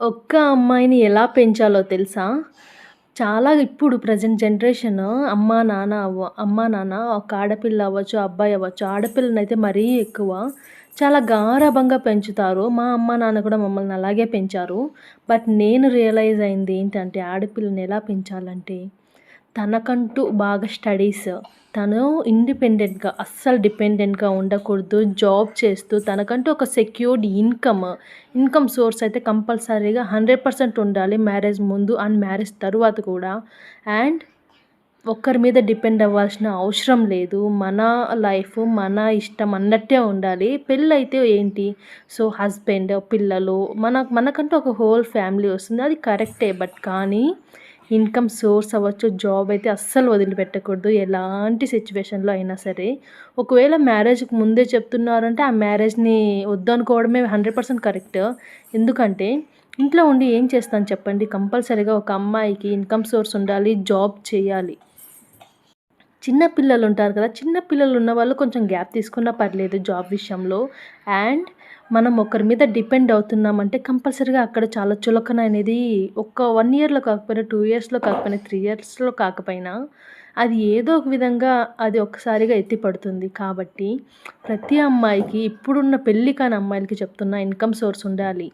ఒక్క అమ్మాయిని ఎలా పెంచాలో తెలుసా? చాలా ఇప్పుడు ప్రజెంట్ జనరేషన్ అమ్మా, నాన్న అవ్వ అమ్మా, నాన్న ఒక ఆడపిల్ల అవ్వచ్చు, అబ్బాయి అవ్వచ్చు. ఆడపిల్లనైతే మరీ ఎక్కువ చాలా గారాభంగా పెంచుతారు. మా అమ్మా, నాన్న కూడా మమ్మల్ని అలాగే పెంచారు. బట్ నేను రియలైజ్ అయింది ఏంటంటే ఆడపిల్లని ఎలా పెంచాలంటే తనకంటూ బాగా స్టడీస్ తను ఇండిపెండెంట్‌గా అస్సలు డిపెండెంట్‌గా ఉండకూడదు. జాబ్ చేస్తూ తనకంటూ ఒక సెక్యూర్డ్ ఇన్‌కమ్, ఇన్‌కమ్ సోర్స్ అయితే కంపల్సరీగా 100% ఉండాలి మ్యారేజ్ ముందు అండ్ మ్యారేజ్ తరువాత కూడా. అండ్ ఒక్కరి మీద డిపెండ్ అవ్వాల్సిన అవసరం లేదు. మన లైఫ్ మన ఇష్టం అన్నట్టే ఉండాలి. పెళ్ళైతే ఏంటి సో హస్బెండ్, పిల్లలు మన మనకంటూ ఒక హోల్ ఫ్యామిలీ వస్తుంది. అది కరెక్టే. బట్ కానీ ఇన్‌కమ్ సోర్స్ అవ్వచ్చు, జాబ్ అయితే అస్సలు వదిలిపెట్టకూడదు. ఎలాంటి సిచ్యువేషన్లో అయినా సరే. ఒకవేళ మ్యారేజ్‌కి ముందే చెప్తున్నారంటే ఆ మ్యారేజ్‌ని వద్దనుకోవడమే 100% కరెక్ట్. ఎందుకంటే ఇంట్లో ఉండి ఏం చేస్తాను చెప్పండి. కంపల్సరీగా ఒక అమ్మాయికి ఇన్‌కమ్ సోర్స్ ఉండాలి. జాబ్ చేయాలి. చిన్న పిల్లలు ఉంటారు కదా! చిన్న పిల్లలు ఉన్న వాళ్ళు కొంచెం గ్యాప్ తీసుకున్నా పర్లేదు జాబ్ విషయంలో. అండ్ మనం ఒకరి మీద డిపెండ్ అవుతున్నామంటే కంపల్సరీగా అక్కడ చాలా చులకన అనేది ఒక వన్ ఇయర్‌లో కాకపోయినా, టూ ఇయర్స్‌లో కాకపోయినా, త్రీ ఇయర్స్‌లో కాకపోయినా అది ఏదో ఒక విధంగా అది ఒక్కసారిగా ఎత్తి పడుతుంది. కాబట్టి ప్రతి అమ్మాయికి ఇప్పుడున్న పెళ్ళి కాని అమ్మాయిలకి చెప్తున్న ఇన్‌కమ్ సోర్స్ ఉండాలి.